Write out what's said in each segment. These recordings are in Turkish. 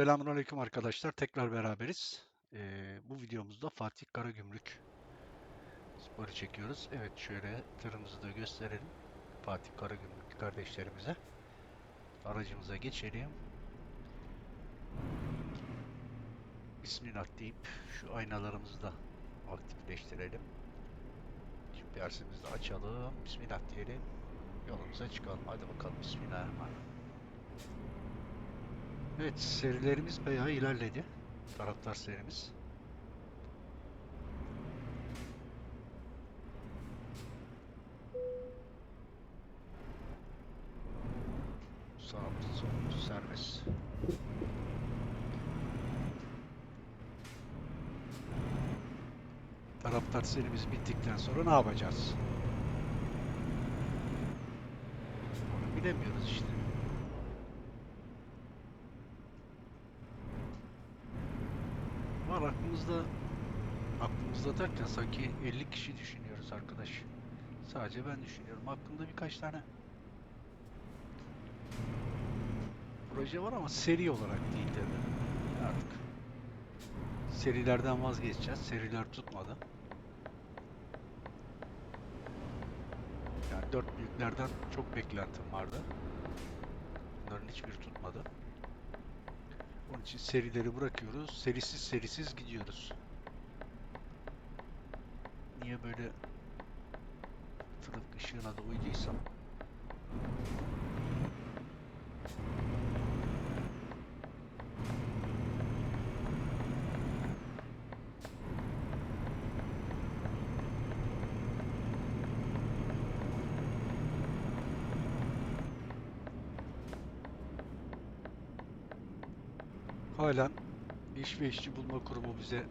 Selamünaleyküm arkadaşlar. Tekrar beraberiz. Ee, bu videomuzda Fatih Karagümrük sporu çekiyoruz. Evet şöyle tırımızı da gösterelim. Fatih Karagümrük kardeşlerimize. Aracımıza geçelim. Bismillah deyip şu aynalarımızı da aktifleştirelim. GPS'imizi de açalım. Bismillah diyelim. Yolumuza çıkalım. Hadi bakalım. Bismillahirrahmanirrahim. Evet, serilerimiz bayağı ilerledi. Taraftar serimiz. Sağımız, solumuz serbest. Taraftar serimiz bittikten sonra ne yapacağız? Onu bilemiyoruz işte. Var aklımızda aklımızda derken sanki 50 kişi düşünüyoruz arkadaş. Sadece ben düşünüyorum. Aklımda birkaç tane proje var ama seri olarak değil tabii. Artık serilerden vazgeçeceğiz. Seriler tutmadı. Yani dört büyüklerden çok beklentim vardı. Bunların hiçbiri tutmadı. Onun için serileri bırakıyoruz. Serisiz serisiz gidiyoruz. Niye böyle trafik ışığına da uyduysam. Halen iş ve işçi bulma kurumu bize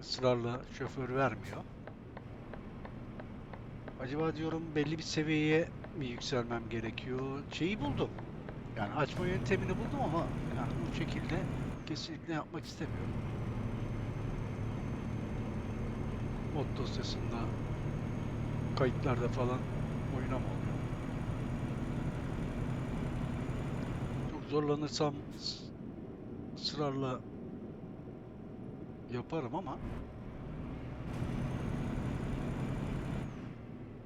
ısrarla şoför vermiyor. Acaba diyorum belli bir seviyeye mi yükselmem gerekiyor? Şeyi buldum. Yani açma yöntemini buldum ama yani bu şekilde kesinlikle yapmak istemiyorum. Mod dosyasında kayıtlarda falan oynama oluyor. Çok zorlanırsam ısrarla yaparım ama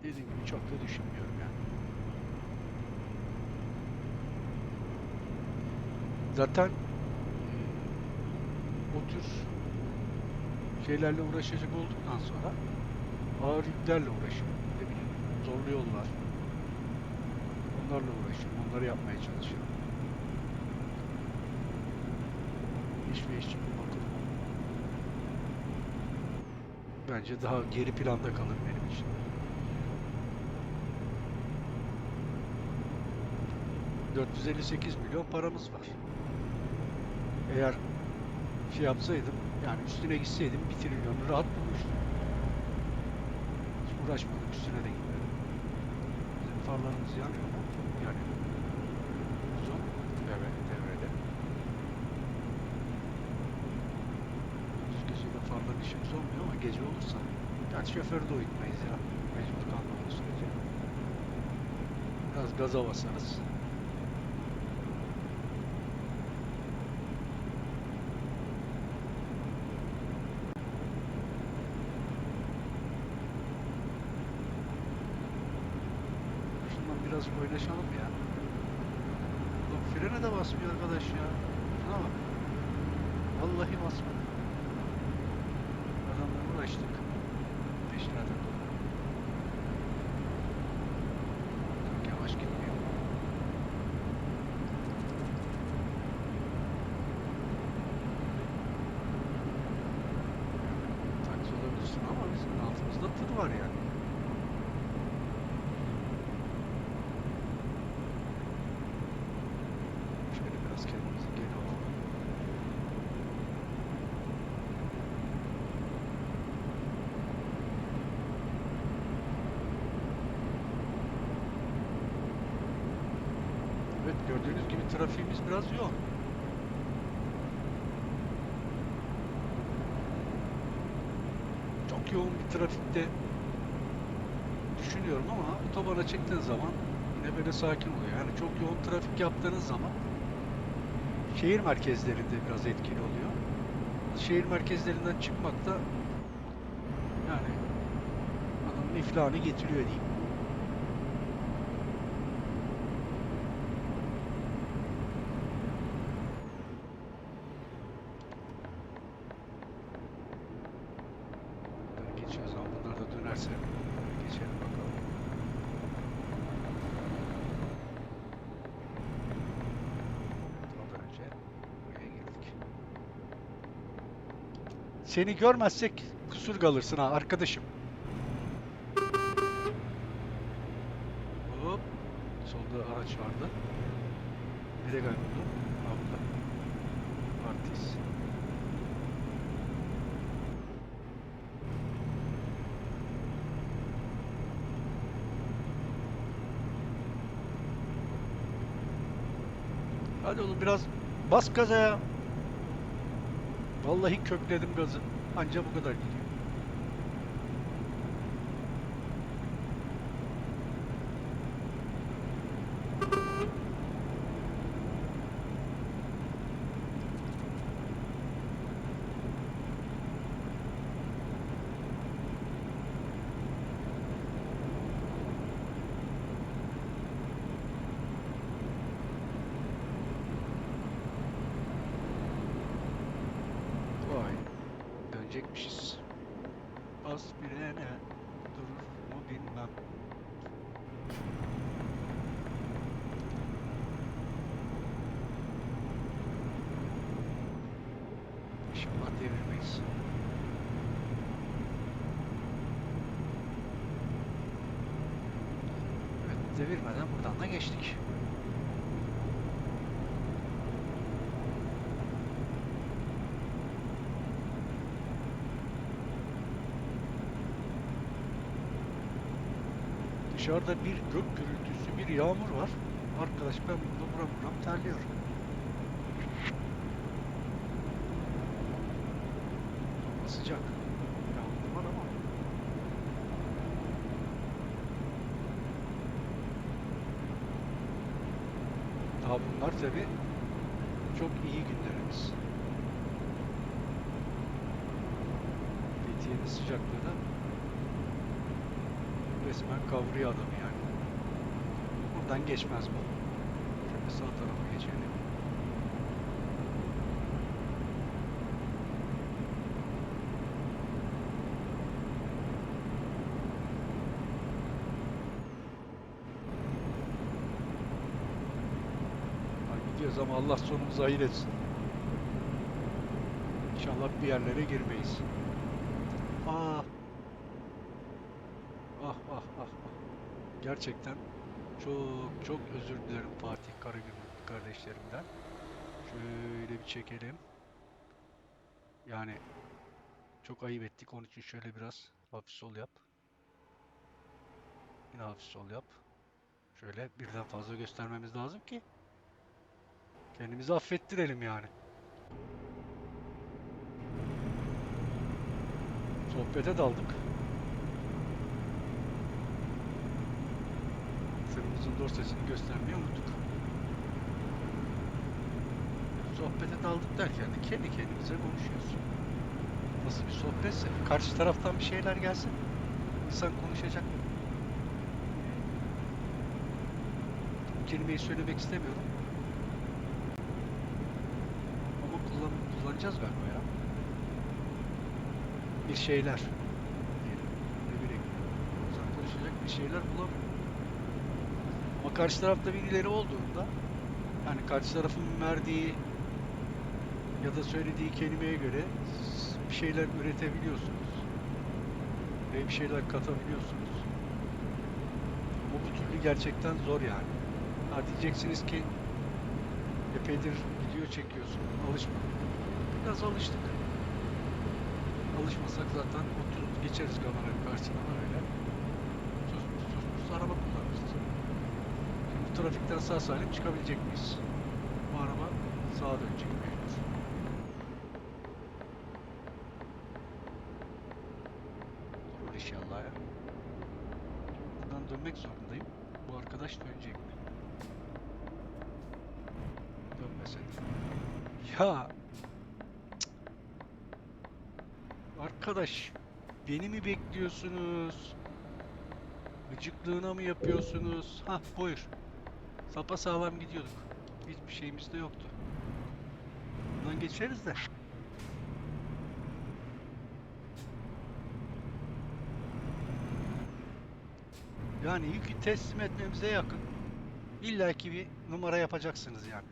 dediğim gibi çok da düşünmüyorum yani. Zaten o tür şeylerle uğraşacak olduktan sonra ağır yüklerle uğraşıyorum. Ne zorlu yollar. Onlarla uğraşıyorum. Onları yapmaya çalışıyorum. İşçi kurumu. Bence daha geri planda kalır benim için. ...458 milyon paramız var. Eğer şey yapsaydım, yani üstüne gitseydim bir trilyonu rahat bulmuştum. Hiç uğraşmadım, üstüne de gitmedim. Bizim farlarımız yanıyor mu? Yanıyor. İşimiz olmuyor ama gece olursa... Yani şoförü de uyutmayız ya, mecbur kalmadığımız sürece. Biraz gaza basarız. Şundan biraz oynaşalım ya. Bak frene de basmıyor arkadaş ya. Şuna bak. Vallahi basmıyor. Uğraştık. Peşine takıldı. Çok yavaş gitmiyor. Taksi olabilirsin ama bizim altımızda tır var yani. Şöyle biraz kendimizi geri alalım. Evet gördüğünüz gibi trafiğimiz biraz yoğun. Çok yoğun bir trafikte düşünüyorum ama otobana çıktığın zaman yine böyle sakin oluyor. Yani çok yoğun trafik yaptığınız zaman şehir merkezlerinde biraz etkili oluyor. Şehir merkezlerinden çıkmak da yani adamın iflahını getiriyor diyeyim. Dönerse geçelim bakalım. Ondan önce buraya girdik. Seni görmezsek kusur kalırsın ha arkadaşım. Hop. Solda araç vardı. Nereye kayboldu? Burada. Artist. Hadi oğlum biraz bas gaza ya. Vallahi kökledim gazı. Anca bu kadar gidiyor. Dönecekmişiz. Az birine durur mu bilmem. İnşallah devirmeyiz. Evet, devirmeden buradan da geçtik. Dışarıda bir gök gürültüsü, bir yağmur var. Arkadaş ben burada buram buram terliyorum. Sıcak. Yağmur var. Daha bunlar tabi çok iyi günlerimiz. Fethiye'nin sıcaklığı da resmen kavruyor adamı yani. Buradan geçmez bu. Şöyle sağ tarafa geçelim. Ay gidiyoruz ama Allah sonumuzu hayır etsin. İnşallah bir yerlere girmeyiz. Aa, Gerçekten çok çok özür dilerim Fatih Karagümrük kardeşlerimden. Şöyle bir çekelim. Yani çok ayıp ettik. Onun için şöyle biraz hafif sol yap. Yine hafif sol yap. Şöyle birden fazla göstermemiz lazım ki kendimizi affettirelim yani. Sohbete daldık. Tırımızın dorsesini göstermeyi unuttuk. Sohbete daldık derken de kendi kendimize konuşuyoruz. Nasıl bir sohbetse, karşı taraftan bir şeyler gelsin. İnsan konuşacak. Kelimeyi söylemek istemiyorum. Ama kullan kullanacağız galiba ya. Bir şeyler. Ne bileyim. Konuşacak bir şeyler bulamıyor. Karşı tarafta birileri olduğunda yani karşı tarafın verdiği ya da söylediği kelimeye göre bir şeyler üretebiliyorsunuz. Ve bir şeyler katabiliyorsunuz. Ama bu türlü gerçekten zor yani. Ha diyeceksiniz ki epeydir video çekiyorsun. Alışma. Biraz alıştık. Alışmasak zaten oturup geçeriz kameranın karşısına trafikten sağ salim çıkabilecek miyiz? Bu araba sağa dönecek mecbur. Durur inşallah ya. Buradan dönmek zorundayım. Bu arkadaş dönecek mi? Dönmese. Ya. Cık. Arkadaş, beni mi bekliyorsunuz? Gıcıklığına mı yapıyorsunuz? Hah buyur. Sapa sağlam gidiyorduk. Hiçbir şeyimiz de yoktu. Bundan geçeriz de. Yani yükü teslim etmemize yakın. İlla ki bir numara yapacaksınız yani.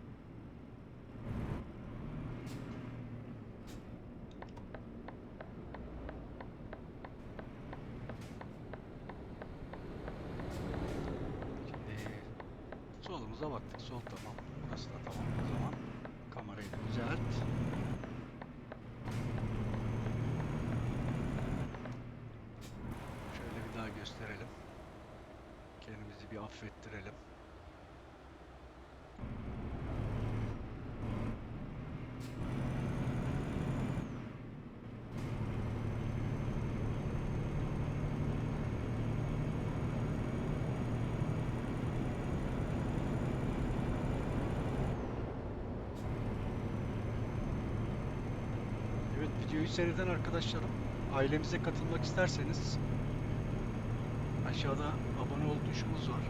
Şimdi solumuza baktık. Sol tamam. Burası da tamam. O zaman kamerayı düzelt. Şöyle bir daha gösterelim. Kendimizi bir affettirelim. Videoyu seyreden arkadaşlarım ailemize katılmak isterseniz aşağıda abone ol tuşumuz var.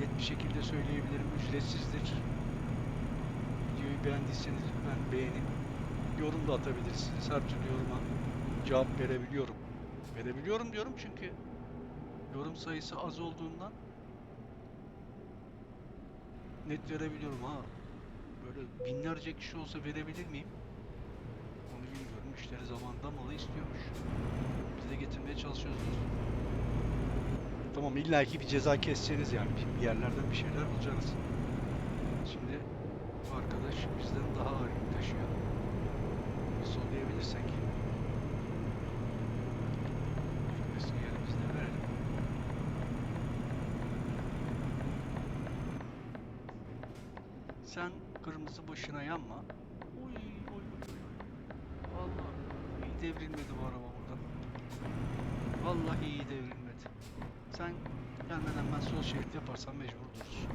Net bir şekilde söyleyebilirim ücretsizdir. Videoyu beğendiyseniz lütfen beğenin. Yorum da atabilirsiniz. Her türlü yoruma cevap verebiliyorum. Verebiliyorum diyorum çünkü yorum sayısı az olduğundan net verebiliyorum ha. Böyle binlerce kişi olsa verebilir miyim? Müşteri zamanında malı istiyormuş. Biz de getirmeye çalışıyoruz. dostum. Tamam illaki bir ceza keseceğiniz yani. Bir- Bir yerlerden bir şeyler bulacaksınız. Şimdi bu arkadaş bizden daha ağır yük taşıyor. Bir sollayabilirsek. Eski yerimizde verelim. Sen kırmızı başına yanma. Devrilmedi bu araba burada. Vallahi iyi devrilmedi. Sen gelmeden ben sol şerit yaparsam mecbur durursun.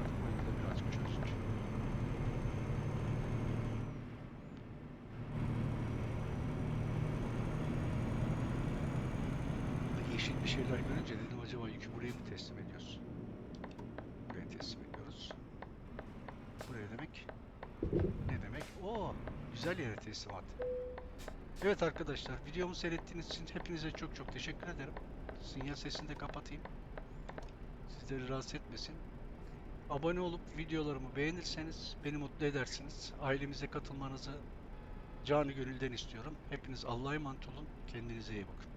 Artık bu yolda birazcık. Burada Yeşil bir şeyler görünce dedim acaba yükü buraya mı teslim ediyoruz? Buraya teslim ediyoruz. Buraya demek ne demek? Oo, güzel yere teslimat. Evet arkadaşlar, videomu seyrettiğiniz için hepinize çok çok teşekkür ederim. Sinyal sesini de kapatayım. Sizleri rahatsız etmesin. Abone olup videolarımı beğenirseniz beni mutlu edersiniz. Ailemize katılmanızı canı gönülden istiyorum. Hepiniz Allah'a emanet olun. Kendinize iyi bakın.